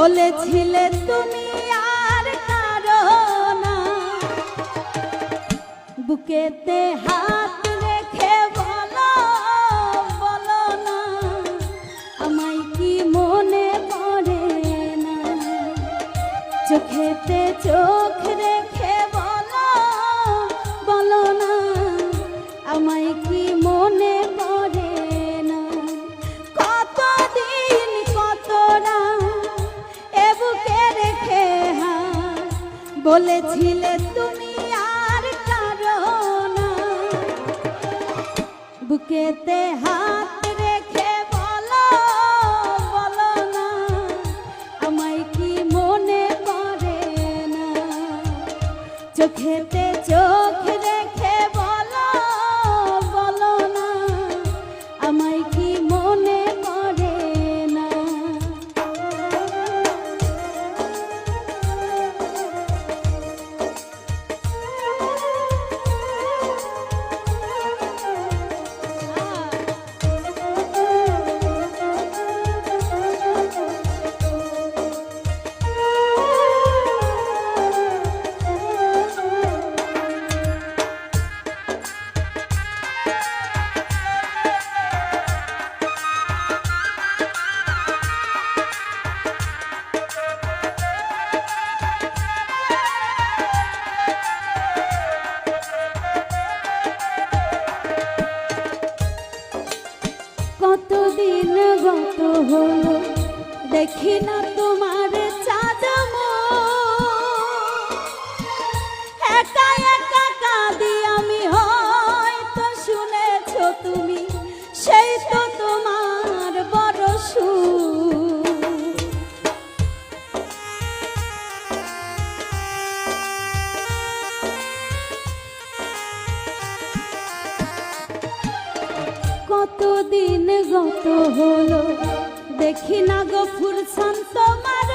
বলেছিলে তুমি আর কারও না। বুকেতে হাত রেখে বলো বলো না। আমায় কি মনে পড়ে না? চোখেতে চোখ বলেছিলে তুমি আর কারও না। বুকেতে হাত রেখে বলো বলো না, আমায় কি মনে পড়ে না? চোখেতে চোখ দেখি না তোমার চাঁদ একা আমি, হয়তো শুনেছ তুমি, সেই তো তোমার বড় কতদিন গত হলো দেখি না গো ফুরসান তোমার